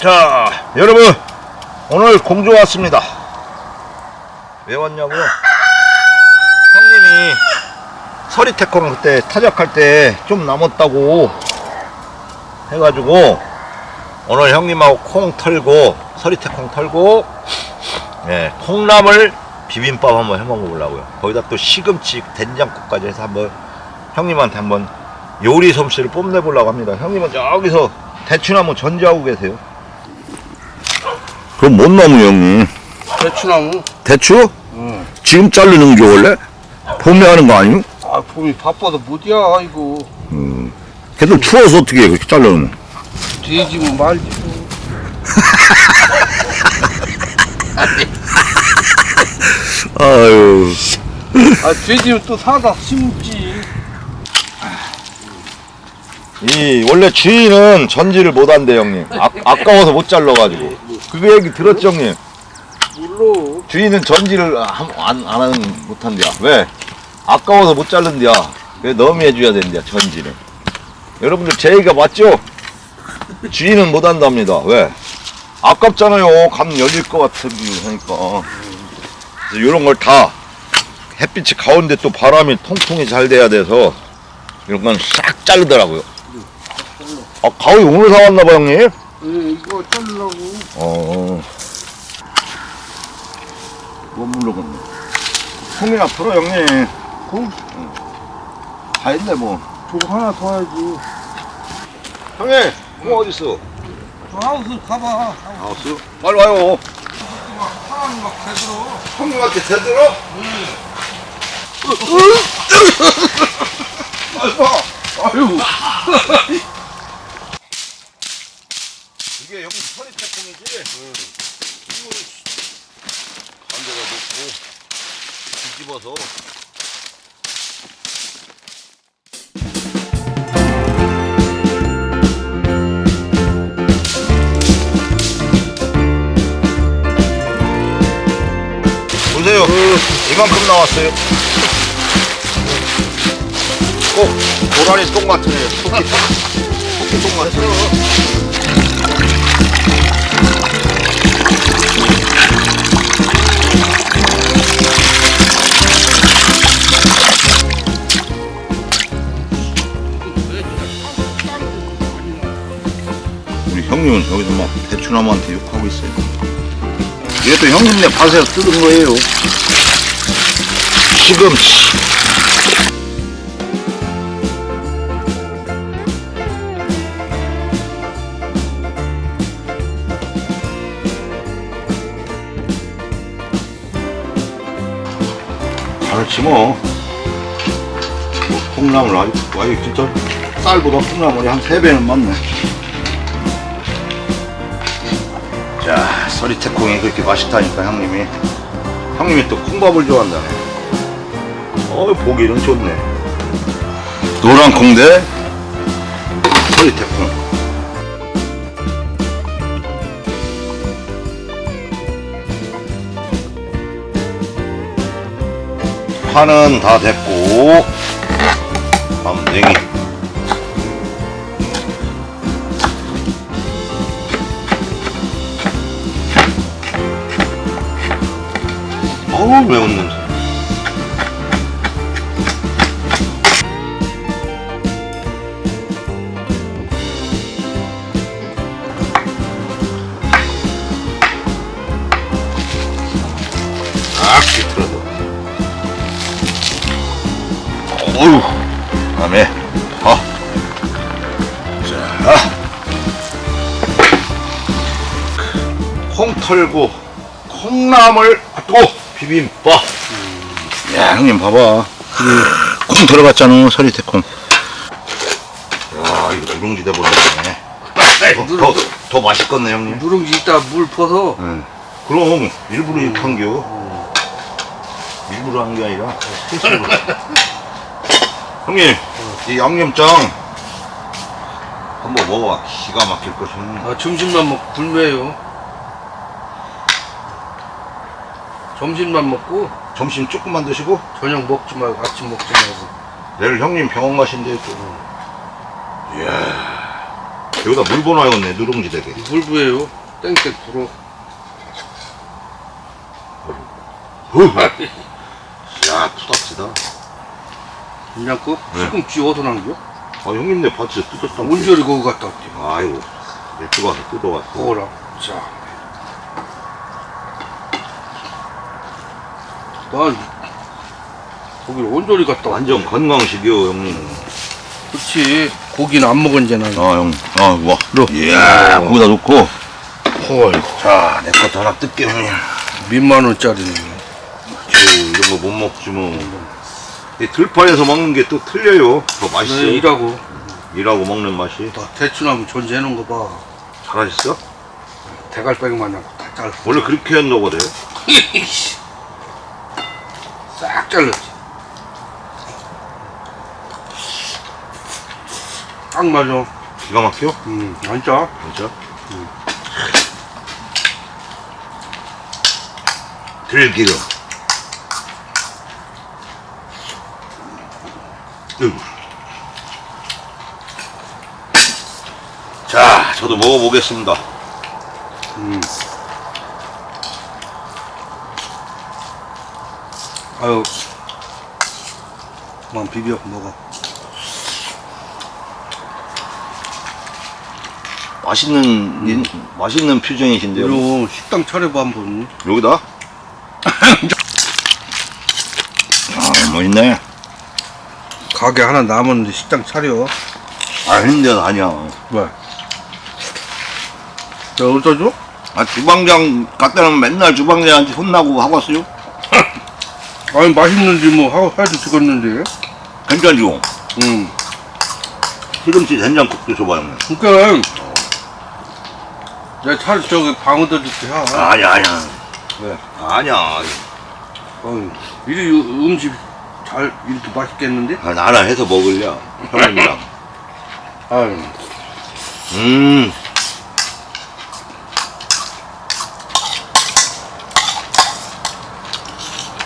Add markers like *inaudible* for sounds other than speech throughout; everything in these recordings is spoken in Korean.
자, 여러분 오늘 공주 왔습니다. 왜 왔냐고요? 형님이 서리태콩 그때 타작할 때 좀 남았다고 해가지고 오늘 형님하고 콩 털고 서리태콩 털고 예, 콩나물 비빔밥 한번 해 먹어보려고요. 거기다 또 시금치 된장국까지 해서 한번 형님한테 한번 요리 솜씨를 뽐내보려고 합니다. 형님은 저기서 대추나무 전지하고 계세요. 그럼 뭔 나무 형님? 대추나무. 대추? 응. 지금 자르는 게 원래? 봄에 하는 거 아니요? 아, 봄이 바빠서 못이야, 이거. 걔들 추워서 어떻게 해, 그렇게 자르는 돼지면 말지. 뭐. *laughs* 아유. 아, 돼지면 또 사다 심지. 이, 원래 주인은 전지를 못 한대, 형님. 아, 아까워서 못 잘라가지고. 그 얘기 들었죠, 형님? 물로. 주인은 전지를 안, 안, 안 하는, 못 한대야. 왜? 아까워서 못 자른대야. 그래, 너무 해줘야 된대야, 전지는. 여러분들 제 얘기가 맞죠? 주인은 못 한답니다. 왜? 아깝잖아요. 감 열릴 것 같은 하니까. 그래서 이런 걸 다 햇빛이 가운데 또 바람이 통풍이 잘 돼야 돼서 이런 건 싹 자르더라고요. 아, 가위 오늘 사왔나봐, 형님? 예, 이거 자르려고. 어. 못 물러갔네. 형님 앞으로 형님. 공, 다 했네 뭐. 저거 하나 더 해야지. 형님, 뭐 어딨어? 저 하우스 가봐. 하우스? 빨리 와요. 사람 막 대들어. 형님한테 대들어? 빨리 와. 아유. 이게 여기 서리 태풍이지? 응. 이거 반대가 놓고 뒤집어서. 보세요. 이만큼 나왔어요. 꼭 고라니 똥 애. 토끼 똥. 토끼 똥 애. 우리 형님은 여기서 막 대추나무한테 욕하고 있어요. 이것도 형님네 밭에서 뜯은 거예요. 시금치. 그렇지 뭐. 뭐 콩나물 아주 아주 진짜 쌀보다 콩나물이 한 세 배는 많네. 자, 서리태콩이 그렇게 맛있다니까 형님이. 형님이 또 콩밥을 좋아한다네. 어, 보기는 좋네. 노란 콩대 서리태콩. 파는 다 됐고, 밤냉이. 어우 매운 냄새 콩 털고 콩나물 또 비빔밥. 야 형님 봐봐. 콩 들어갔잖아 서리태 콩. 야 이거 누룽지 돼버렸네. 더, 더, 더 맛있겠네 형님. 누룽지 있다 물 퍼서. 네. 그럼 일부러 이렇게 한겨. 일부러 한 게 아니라. *laughs* 형님 이 양념장 한번 먹어봐. 기가 막힐 것이. 아, 점심만 먹고 굶어요. 점심만 먹고 점심 조금만 드시고 저녁 먹지 말고 아침 먹지 말고. 내일 형님 병원 가신대 또. 이야. 여기다 물 보놔야겠네 누룽지 되게 물 부어요. 땡땡 불어. 야 투닥지다 괜찮고? 네. 시금치 어디서 남겨? 아 형님네 밭에서 뜯었다 온절이 거기 갔다 왔지. 아이고 일찍 와서 뜯어왔어 그거랑. 자. 난 거기 온절이 갔다 왔 완전 건강식이요 형님 그렇지. 고기는 안 먹은. 아형 아, 와 이야 거기다 놓고 헐. 자 내 것도 하나 뜯게 형님 몇만 원짜리네. 저 이런 거 못 먹지 뭐 이 들판에서 먹는 게 또 틀려요 더 맛있어 네, 일하고. 일하고 먹는 맛이 나 대추나무 존재해놓은 거 봐. 잘하셨어? 다 잘라. 원래 그렇게 한다고 그래 싹 잘랐지. 딱 맞아. 기가 막혀? 음, 진짜. 진짜? 들기름. 으이구. 자, 저도 먹어보겠습니다. 음. 아유. 그만 비벼 먹어. 맛있는, 인- 맛있는 표정이신데요. 이거 식당 차려봐 한번. 여기다? *laughs* 아, 멋있네. 가게 하나 남았는데 식당 차려. 아닌 데는 아니야. 왜? 자, 어디다 줘? 아, 주방장 갔다 오면 맨날 주방장한테 혼나고 하고 왔어요? *laughs* 아니 맛있는지 뭐 하고 해도 찍었는데. 괜찮죠? 응. 시금치 된장국도 줘봐요. 그러니까 내가 차를 저기 방어도 줄게 하. 아니야, 아니야. 왜? 아니야. 어이, 이리 음식 잘 이렇게 맛있겠는데? 아, 나랑 해서 먹을려. 형님이랑. 아유. 음.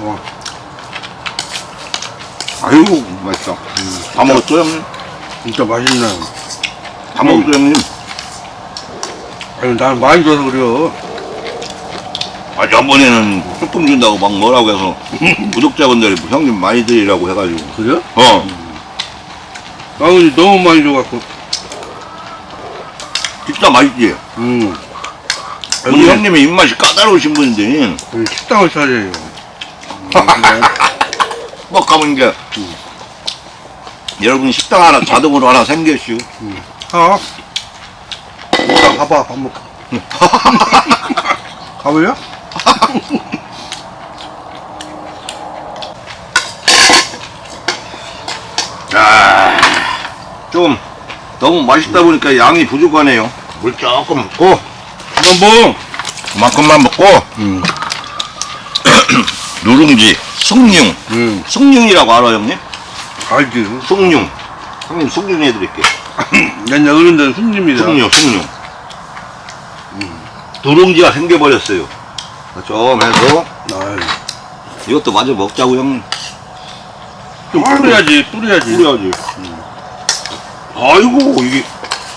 와. 아이고, 맛있다. 다 먹었어, 형님? 진짜 맛있네. 다 먹었어, 형님? 아유, 난 많이 줘서 그래요. 아, 저번에는 조금 준다고 막 뭐라고 해서 *laughs* 구독자분들이 뭐 형님 많이 드리라고 해가지고. 그래? 어. 나 근데 너무 많이 줘갖고. 진짜 맛있지? 음. 우리 형님이 입맛이 까다로우신 분인데, 식당을 차려요. *laughs* 막 가면 이제, 여러분 식당 하나 자동으로 하나 생겼슈. 가. 이따 가봐, 밥 먹고. *laughs* 가볼래? *laughs* 아, 좀 너무 맛있다 보니까 양이 부족하네요. 물 조금 먹고 이건 뭐? 그만큼만 먹고 음. *clears throat* 누룽지, 숭늉, 음. 숭늉이라고 알아 형님? 알지. 숭늉. 형님 숭늉 해드릴게. 옛날 어른들은 숨집니다. 숭늉, 숭늉. 누룽지가 생겨버렸어요. 좀 해서 아유. 이것도 마저 먹자고 형님. 좀 뿌려야지, 뿌려야지. 뿌려야지. 아이고 이게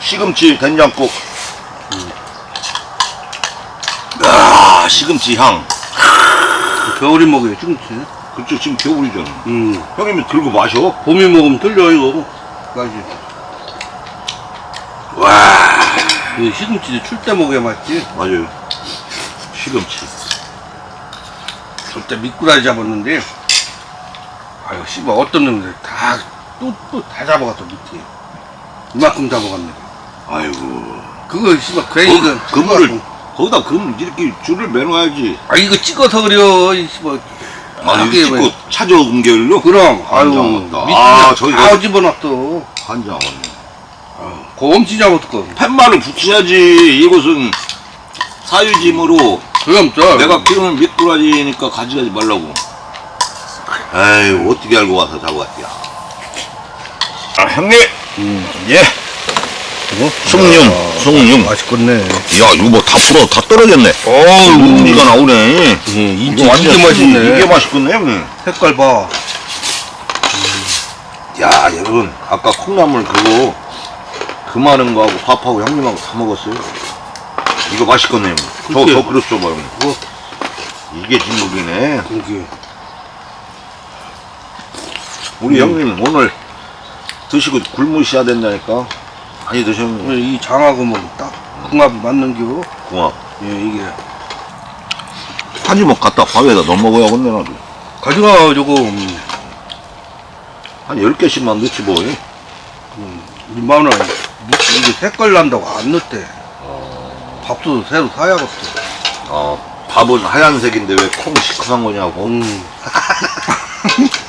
시금치 된장국. 아 시금치 향. 겨울에 먹어요, 중치. 그쪽 지금 겨울이잖아. 음. 형님이 들고 마셔. 봄에 먹으면 틀려, 이거. 맛이. 와이 시금치 출 때 먹어야 맛지. 맞아요. 시금치. 저때 미꾸라지 잡았는데. 아유, 씨발, 어떤 놈들 다, 또, 또 다 잡아갔어, 밑에. 이만큼 잡아갔네. 아이고. 그거, 씨발, 괜히 이거. 그, 그물을 거기다 그물 이렇게 줄을 매놔야지. 아, 이거 찍어서 그래요, 이 씨발. 아 이거 찍고 왜- 찾아온 게로 그럼, 아유, 환장하다. 밑에 아, 다 저기가- 집어놨어. 한장하네. 고엄치 잡았을 거. 팻말을 붙여야지. 이것은 사유짐으로 그럼, 저. 내가 키우는 미꾸라지니까 가져가지 말라고. 아유 어떻게 알고 와서 잡아왔냐. 아 형님. 예. 뭐? 숭늉, 숭늉. 맛있겠네. 야 이거 뭐 다 풀어 다 떨어졌네. 어우 누룽지가 나오네. 인치 이거 완전 맛있네. 이게 맛있겠네 형님. 색깔 봐. 야 여러분 아까 콩나물 그거 그그 많은 거하고 밥하고 형님하고 다 먹었어요. 이거 맛있겠네요. 저, 그치? 저 그릇 줘봐, 형님. 뭐, 이게 진국이네. 이게. 우리 음. 형님 오늘 드시고 굶으셔야 된다니까. 많이 드셨네. 오늘 이 장하고 뭐딱 궁합이 맞는 겨. 고맙. 예, 이게. 한지먹 갖다 밥에다 넣어 먹어야겠네, 나도. 가져가, 저거. 음, 한 10개씩만 넣지 뭐. 음, 이만원. 이게 색깔 난다고 안 넣대. 밥도 새로 사야겠어. 어, 밥은 하얀색인데 왜 콩 시큼한 거냐고. 음. *laughs*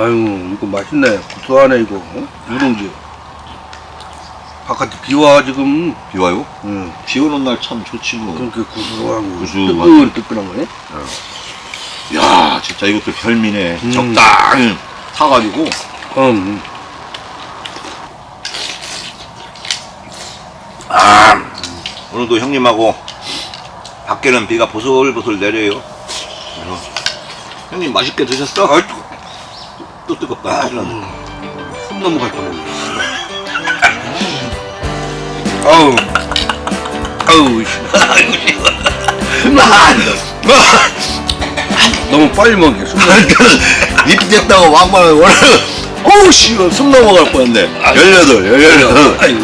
아유, 이거 맛있네. 구수하네, 이거. 어? 누룽지. 바깥에 비와, 지금. 비 와요? 응. 비 오는 날 참 좋지 뭐. 그렇게 구수하고. 구수하고. 뜨끈뜨끈한 거네. 야 진짜 이것도 별미네. 음. 적당히 사가지고. 음. 아, 오늘도 형님하고 밖에는 비가 보슬보슬 내려요. 그래서 형님 맛있게 드셨어? 아이, 또 뜨겁다. 아, 큰일 났네. 숨 넘어갈 뻔했네. 아우. 아우, 씨. 너무 빨리 먹게. 숨 넘어. 입 됐다고 막말 원래 어우 씨, 숨 넘어갈 뻔했네. 열여덟, 열여덟. 아이고.